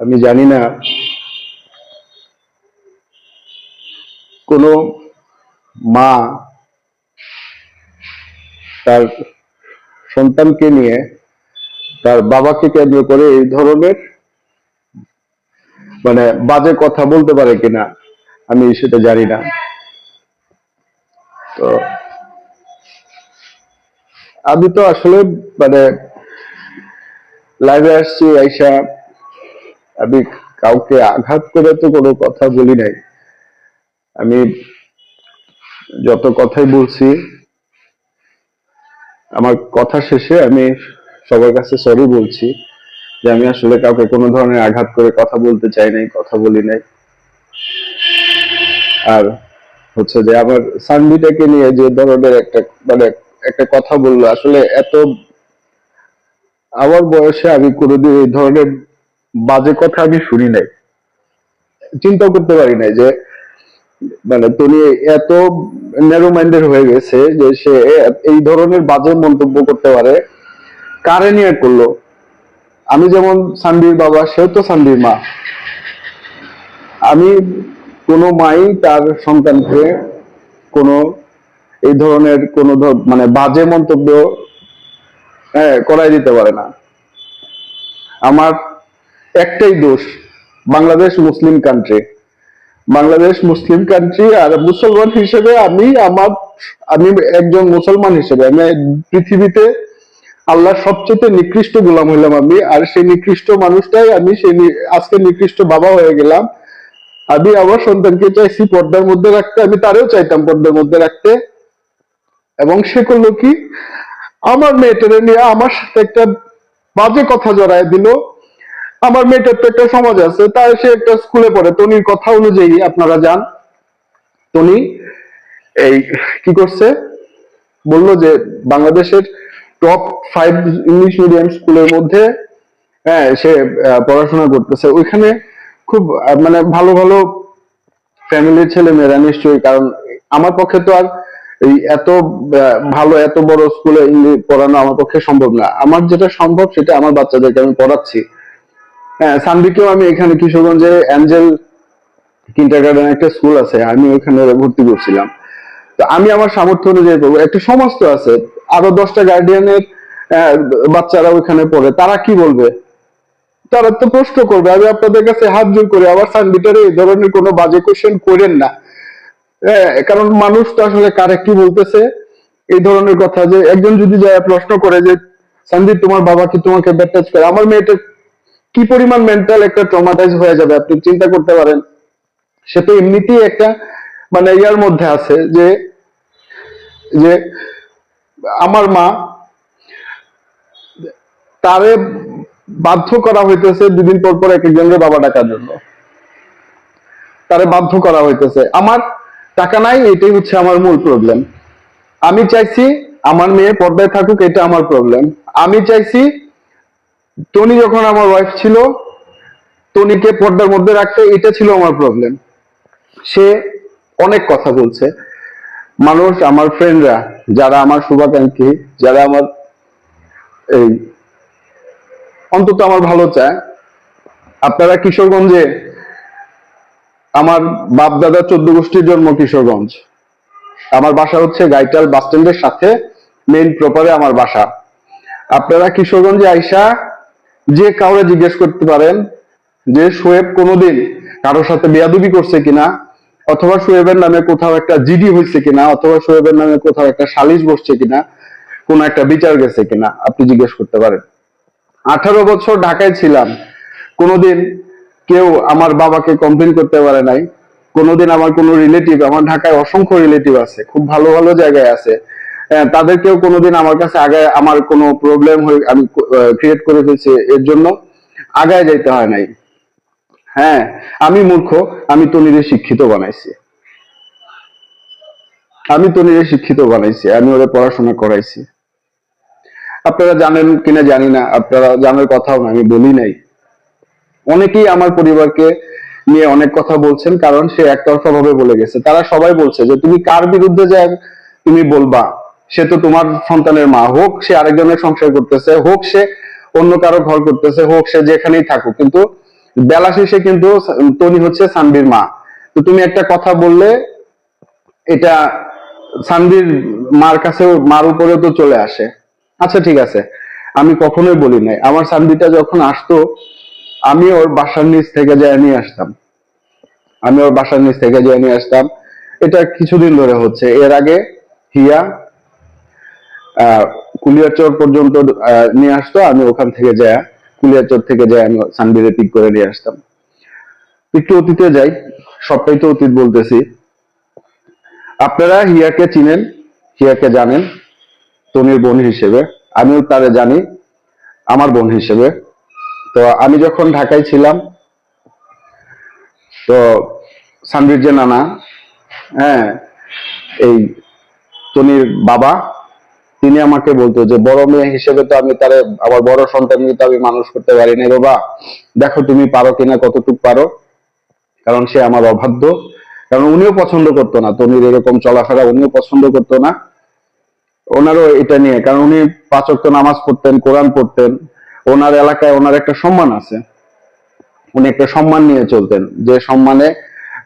আমি জানি না কোনো মা তার সন্তানকে নিয়ে তার বাবাকে কেন্দ্র করে এই ধরনের মানে বাজে কথা বলতে পারে কিনা, আমি সেটা জানি না। তো আমি তো আসলে মানে লাইভে আসছি, আইসা আমি কাউকে আঘাত করে তো কোনো কথা বলি নাই। আমি যত কথাই বলছি, আমার কথা শেষে আমি সবার কাছে সরি বলছি যে আমি আসলে কাউকে কোনো ধরনের আঘাত করে কথা বলতে চাই নাই, কথা বলি নাই। আর হচ্ছে যে আমার সানবিটাকে নিয়ে যে ধরনের একটা মানে একটা কথা বলল, আসলে এত, আমার বয়সে আমি কোনোদিন এই ধরনের বাজে কথা আমি শুনি নাই। চিন্তা করতে পারি নাই যে মানে তুমি এত ন্যারো মাইন্ডেড হয়ে গেছে যে সে এই ধরনের বাজে মন্তব্য করতে পারে। কারে নিয়ে করল? আমি যেমন সানবির বাবা, সেও তো সানবির মা। আমি কোনো মাই তার সন্তানকে কোনো এই ধরনের কোনো মানে বাজে মন্তব্য হ্যাঁ করাই দিতে পারে না। আমার একটাই দোষ, Bangladesh Muslim country Bangladesh Muslim country আর মুসলমান হিসেবে আমি আমার, আমি একজন মুসলমান হিসেবে, আমি পৃথিবীতে আল্লাহর সবচেয়ে নিকৃষ্ট গোলাম হইলাম আমি, আর সেই নিকৃষ্ট মানুষটাই আমি, সেই আজকে নিকৃষ্ট বাবা হয়ে গেলাম। আমি আমার সন্তানকে চাইছি পর্দার মধ্যে রাখতে, আমি তারেও চাইতাম পর্দার মধ্যে রাখতে। এবং সে করল কি? আমার মেয়েটারে নিয়ে আমার সাথে একটা বাজে কথা জড়ায় দিল। আমার মেয়েটার তো একটা সমাজ আছে তাই সে একটা স্কুলে পড়ে। তনির কথা অনুযায়ী আপনারা যান। তনি এই কি করছে? বলল যে বাংলাদেশের টপ ফাইভ ইংলিশ মিডিয়াম স্কুলের মধ্যে হ্যাঁ সে পড়াশোনা করতেছে। ওইখানে খুব মানে ভালো ভালো ফ্যামিলির ছেলে মেয়েরা নিশ্চয়ই, কারণ আমার পক্ষে তো আর এই এত ভালো, এত বড় স্কুলে পড়ানো আমার পক্ষে সম্ভব না। আমার যেটা সম্ভব সেটা আমার বাচ্চাদেরকে আমি পড়াচ্ছি। হ্যাঁ আমি এখানে কিশোরগঞ্জে অ্যাঞ্জেল একটা স্কুল আছে আমি ওখানে ভর্তি করছিলাম। তো আমি আমার সামর্থ্য অনুযায়ী করব। একটা সমাজ তো আছে আরও দশটা গার্ডিয়ানের বাচ্চারা ওখানে পড়ে। তারা কি বলবে? তারা তো প্রশ্ন করবে আমি আপনাদের কাছে হাত জোর করে আবার সানবিটারে এই ধরনের কোনো বাজে কোশ্চেন করেন না। হ্যাঁ, কারণ মানুষ তো আসলে কারে কি বলতেছে? এই ধরনের কথা যে একজন যদি যায় প্রশ্ন করে যে সন্দীপ তোমার বাবা কি তোমাকে ব্যাপটাচ করে? আমার মেয়েটা কি পরিমাণ মেন্টাল একটা ট্রমাটাইজ হয়ে যাবে, আপনি চিন্তা করতে পারেন। সে তো এমনিতেই একটা মানে ইয়ার মধ্যে আছে যে যে আমার মা তারে বাধ্য করা হইতেছে দুদিন পর পর এক একজনের বাবা ডাকার জন্য। তারে বাধ্য করা হইতেছে। আমার টাকা নাই, এটাই হচ্ছে আমার মূল প্রবলেম আমি চাইছি আমার মেয়ে পর্দায় থাকুক, এটা আমার প্রবলেম আমি চাইছি টনি যখন আমার ওয়াইফ ছিল, টনিকে পর্দার মধ্যে রাখতে এটা ছিল আমার প্রবলেম সে অনেক কথা বলছে। মানুষ, আমার ফ্রেন্ডরা যারা আমার শুভাকাঙ্ক্ষী, যারা আমার এই অন্তত আমার ভালো চায়, আপনারা কিশোরগঞ্জে, আমার বাপ দাদা চোদ্দ গোষ্ঠীর জন্ম কিশোরগঞ্জ। আমার বাসা হচ্ছে গাইটাল বাস স্ট্যান্ডের সাথে মেইন প্রপারে আমার বাসা। আপনারা কিশোরগঞ্জে আইসা যে কাউরে জিজ্ঞেস করতে পারেন যে শোয়েব কোনোদিন কারোর সাথে বেয়াদবি করছে কিনা, অথবা শোয়েবের নামে কোথাও একটা জিডি হয়েছে কিনা, অথবা শোয়েবের নামে কোথাও একটা সালিশ বসছে কিনা, কোন একটা বিচার গেছে কিনা, আপনি জিজ্ঞেস করতে পারেন। আঠারো বছর ঢাকায় ছিলাম, কোনোদিন কেউ আমার বাবাকে কমপ্লেন করতে পারে নাই, কোনোদিন আমার কোনো রিলেটিভ আমার ঢাকায় অসংখ্য রিলেটিভ আছে, খুব ভালো ভালো জায়গায় আছে তাদেরকেও কোনোদিন আমার কাছে আগে আমার কোনো প্রবলেম হয়ে আমি ক্রিয়েট করে ফেলছি এর জন্য আগায় যাইতে হয় নাই। হ্যাঁ আমি মূর্খ, আমি তনিরে শিক্ষিত বানাইছি। আমি তনিরে শিক্ষিত বানাইছি, আমি ওরা পড়াশোনা করাইছি। আপনারা জানেন কিনা জানি না, আপনারা জানার কথাও না, আমি বলি নাই। অনেকেই আমার পরিবারকে নিয়ে অনেক কথা বলছেন, কারণ সে একতরফা ভাবে বলে গেছে। তারা সবাই বলছে যে, তুমি কার বিরুদ্ধে যা তুমি বলবা? সে তো তোমার সন্তানের মা। হোক সে আরেকজনের সংসার করতেছে, হোক সে অন্য কারও ঘর করতেছে, হোক সে যেখানেই থাকুক। কিন্তু বেলা শেষে কিন্তু তনি হচ্ছে সানবির মা। তো তুমি একটা কথা বললে, এটা সানবির মার কাছে মার উপরেও তো চলে আসে। আচ্ছা ঠিক আছে। আমি কখনোই বলি নাই। আমার সানবিটা যখন আসতো, আমি ওর বাসার নিচ থেকে যায় নিয়ে আসতাম। আমি ওর বাসার নিচ থেকে যায় নিয়ে আসতাম। এটা কিছুদিন ধরে হচ্ছে। এর আগে হিয়া আহ কুলিয়ারচর পর্যন্ত নিয়ে আসতো, আমি ওখান থেকে যায় কুলিয়ারচর থেকে যায়, আমি সানবিরে পিক করে নিয়ে আসতাম। একটু অতীতে যাই, সবটাই তো অতীত বলতেছি। আপনারা হিয়াকে চিনেন, হিয়াকে জানেন তনির বোন হিসেবে। আমিও তারে জানি, আমার বোন হিসেবে। তো আমি যখন ঢাকায় ছিলাম, তো সানবির যে নানা হ্যাঁ এই তনির বাবা তিনি আমাকে বলতো যে, বড় মেয়ে হিসেবে তো আমি তারে আমার বড় সন্তানকে তো আমি মানুষ করতে পারি না বাবা। দেখো তুমি পারো কিনা, কতটুকু পারো? কারণ সে আমার অবাধ্য। কারণ উনিও পছন্দ করতো না, তনির এরকম চলাফেরা উনিও পছন্দ করতো না। ওনারও এটা নিয়ে, কারণ উনি পাঁচ ওয়াক্ত নামাজ পড়তেন, কোরআন পড়তেন। ওনার এলাকায় ওনার একটা সম্মান আছে। উনি একটা সম্মান নিয়ে চলতেন। যে সম্মানে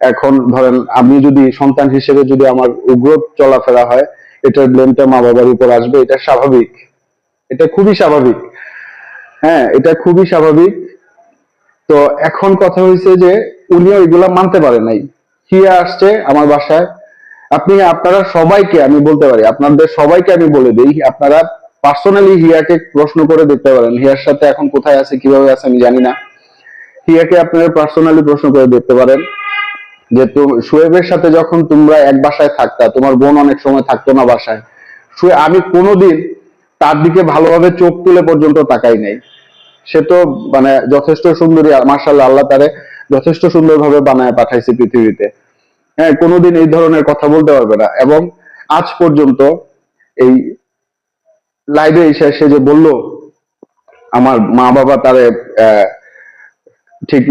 এখন ধরেন, আমি যদি সন্তান হিসেবে যদি আমার উগ্র চলাফেরা হয় এটার ব্লেমটা মা বাবার উপর আসবে, এটা স্বাভাবিক। এটা খুবই স্বাভাবিক। হ্যাঁ এটা খুবই স্বাভাবিক। তো এখন কথা হয়েছে যে উনিও এগুলা মানতে পারে নাই। হিয়া আসছে আমার বাসায়? আপনি, আপনারা সবাইকে আমি বলতে পারি, আপনাদের সবাইকে আমি বলে দিই, আপনারা পার্সোনালি হিয়াকে প্রশ্ন করে দেখতে পারেন, হিয়ার সাথে এখন কোথায় আছে, কীভাবে আছে আমি জানি না। হিয়াকে আপনারা পার্সোনালি প্রশ্ন করে দেখতে পারেন। যে শুয়েবের সাথে যখন তোমরা এক বাসায় থাকতা তোমার বোন অনেক সময় থাকতো না বাসায় আমি কোনোদিন তার দিকে ভালোভাবে চোখ তুলে পর্যন্ত তাকাই নাই। সে তো মানে যথেষ্ট সুন্দরী মার্শাল্লাহ আল্লাহ তারে যথেষ্ট সুন্দরভাবে বানায় পাঠাইছে পৃথিবীতে। হ্যাঁ কোনোদিন এই ধরনের কথা বলতে পারবে না। এবং আজ পর্যন্ত এই লাইভে এসে সে যে বলল আমার মা বাবা তারে আহ, ঠিক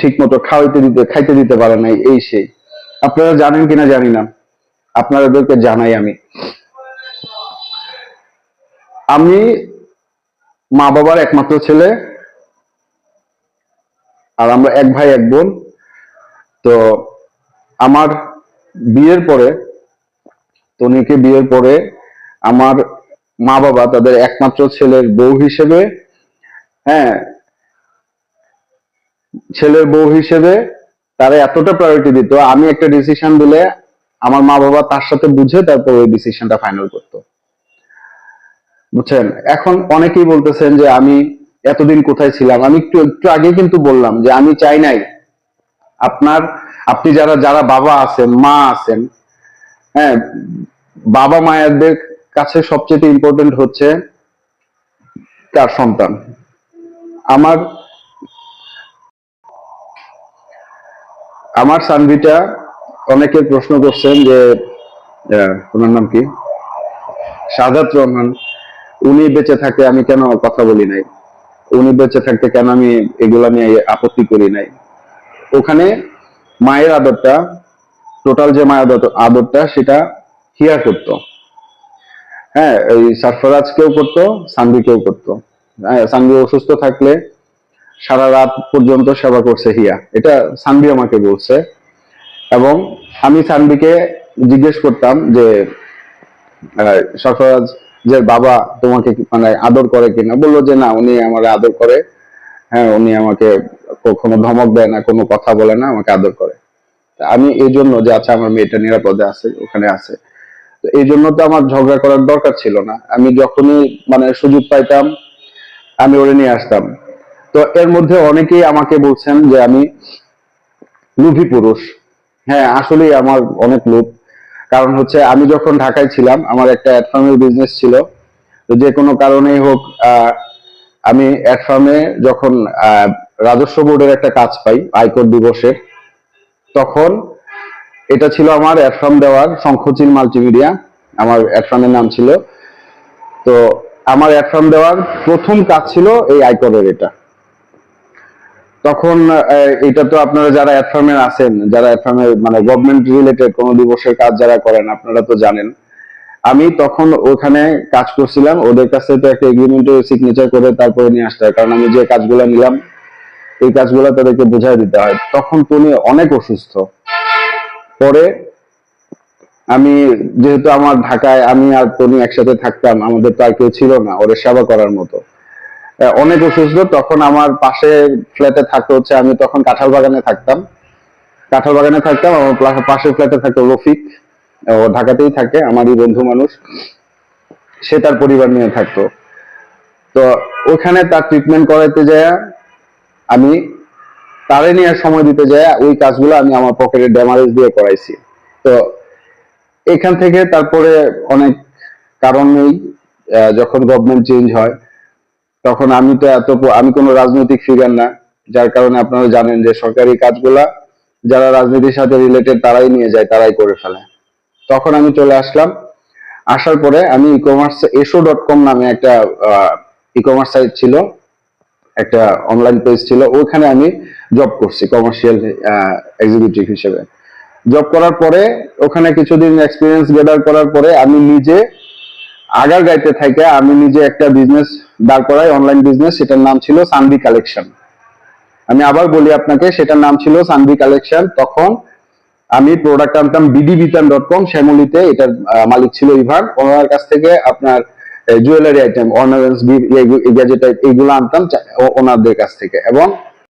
ঠিক মতো খাওয়াইতে দিতে, খাইতে দিতে পারে নাই, এই সেই। আপনারা জানেন কিনা জানি না। আপনাদেরকে জানাই আমি। আমি মা বাবার একমাত্র ছেলে আর আমরা এক ভাই, এক বোন। তো আমার বিয়ের পরে, তনিকে বিয়ের পরে আমার মা বাবা তাদের একমাত্র ছেলের বউ হিসেবে হ্যাঁ ছেলের বউ হিসেবে তারা এতটা প্রায়োরিটি দিত, আমি একটা ডিসিশন দিলে আমার মা বাবা তার সাথে বুঝে তারপর ওই ডিসিশনটা ফাইনাল করতো। বুঝছেন? এখন অনেকেই বলতেছেন যে আমি এতদিন কোথায় ছিলাম? আমি একটু একটু আগে কিন্তু বললাম যে আমি চাই নাই। আপনার, আপনি যারা যারা বাবা আছেন, মা আছেন হ্যাঁ বাবা মায়েরদের কাছে সবচেয়ে ইম্পর্টেন্ট হচ্ছে তার সন্তান। আমার আমার সানভিটা অনেকে প্রশ্ন করছেন যে ওনার নাম কি? সাদাত রহমান। উনি বেঁচে থাকে আমি কেন কথা বলি নাই? উনি বেঁচে থাকতে কেন আমি এগুলা নিয়ে আপত্তি করি নাই? ওখানে মায়ের আদরটা টোটাল যে মায়ের আদর- আদরটা সেটা হিয়া করতো। হ্যাঁ এই সারফরাজ কেউ করতো সানভি কেউ করতো। হ্যাঁ, সানভি অসুস্থ থাকলে সারা রাত পর্যন্ত সেবা করছে হিয়া। এটা সানভি আমাকে বলছে। এবং আমি সানভিকে জিজ্ঞেস করতাম যে সরফরাজ, যে বাবা তোমাকে মানে আদর করে কিনা? বলল যে না, উনি আমার আদর করে। হ্যাঁ উনি আমাকে কখনো ধমক দেয় না, কোনো কথা বলে না, আমাকে আদর করে। আমি এই জন্য যে আচ্ছা আমার মেয়েটা নিরাপদে আছে, ওখানে আছে। এই জন্য তো আমার ঝগড়া করার দরকার ছিল না। আমি যখনই মানে সুযোগ পাইতাম, আমি ওরে নিয়ে আসতাম। তো এর মধ্যে অনেকেই আমাকে বলছেন যে আমি লুভি পুরুষ। হ্যাঁ আসলেই আমার অনেক লোভ। কারণ হচ্ছে আমি যখন ঢাকায় ছিলাম, আমার একটা অ্যাড ফার্মের বিজনেস ছিল। তো যে কোনো কারণেই হোক আমি অ্যাড ফার্মে যখন রাজস্ব বোর্ডের একটা কাজ পাই, আয়কর দিবসের, তখন এটা ছিল আমার অ্যাড ফার্ম দেওয়ার শঙ্খচিল মাল্টিমিডিয়া আমার অ্যাড ফার্মের নাম ছিল। তো আমার অ্যাড ফার্ম দেওয়ার প্রথম কাজ ছিল এই আয়করের এটা। তখন এটা তো আপনারা যারা অ্যাড ফার্মে আছেন, যারা অ্যাড ফার্মে মানে গভর্নমেন্ট রিলেটেড কোনো দিবসের কাজ যারা করেন, আপনারা তো জানেন। আমি তখন ওখানে কাজ করছিলাম, ওদের কাছে তো একটা এগ্রিমেন্টে সিগনেচার করে তারপরে নিয়ে আসতে হয়। কারণ আমি যে কাজগুলো নিলাম, এই কাজগুলো তাদেরকে বোঝাই দিতে হয়। তখন তনি অনেক অসুস্থ। পরে আমি, যেহেতু আমার ঢাকায় আমি আর তনি একসাথে থাকতাম, আমাদের তো আর কেউ ছিল না ওর সেবা করার মতো। অনেক অসুস্থ, তখন আমার পাশে ফ্ল্যাটে থাকতো হচ্ছে, আমি তখন কাঁঠাল বাগানে থাকতাম। কাঁঠাল বাগানে থাকতাম, আমার পাশের ফ্ল্যাটে থাকতো রফিক। ও ঢাকাতেই থাকে, আমারই বন্ধু মানুষ। সে তার পরিবার নিয়ে থাকতো। তো ওখানে তার ট্রিটমেন্ট করাইতে যায় আমি, তারে নিয়ে সময় দিতে যায় ওই কাজগুলো আমি আমার পকেটে ড্যামারেজ দিয়ে করাইছি। তো এখান থেকে তারপরে অনেক কারণ নেই যখন গভর্নমেন্ট চেঞ্জ হয় তখন আমি তো এত আমি কোনো রাজনৈতিক ফিগার না, যার কারণে আপনারা জানেন যে সরকারি কাজগুলা যারা রাজনীতির সাথে রিলেটেড তারাই নিয়ে যায়, তারাই করে ফেলে। তখন আমি চলে আসলাম। আসার পরে আমি ই কমার্স এসো ডট কম নামে একটা ই কমার্স সাইট ছিল, একটা অনলাইন পেজ ছিল ওখানে আমি জব করছি কমার্শিয়াল এক্সিকিউটিভ হিসেবে। জব করার পরে, ওখানে কিছুদিন এক্সপিরিয়েন্স গেদার করার পরে আমি নিজে আগার গাইতে থেকে আমি নিজে একটা বিজনেস দাঁড় করাই অনলাইন বিজনেস সেটার নাম ছিল সানভি কালেকশন আমি আবার বলি আপনাকে, সেটার নাম ছিল সানভি কালেকশন তখন আমি প্রোডাক্ট আনতাম বিডি বিতান ডট কম শ্যামলিতে এটার মালিক ছিল ইভান। ওনার কাছ থেকে আপনার জুয়েলারি আইটেম অর্নামেন্টস গ্যাজেট এইগুলো আনতাম ওনাদের কাছ থেকে। এবং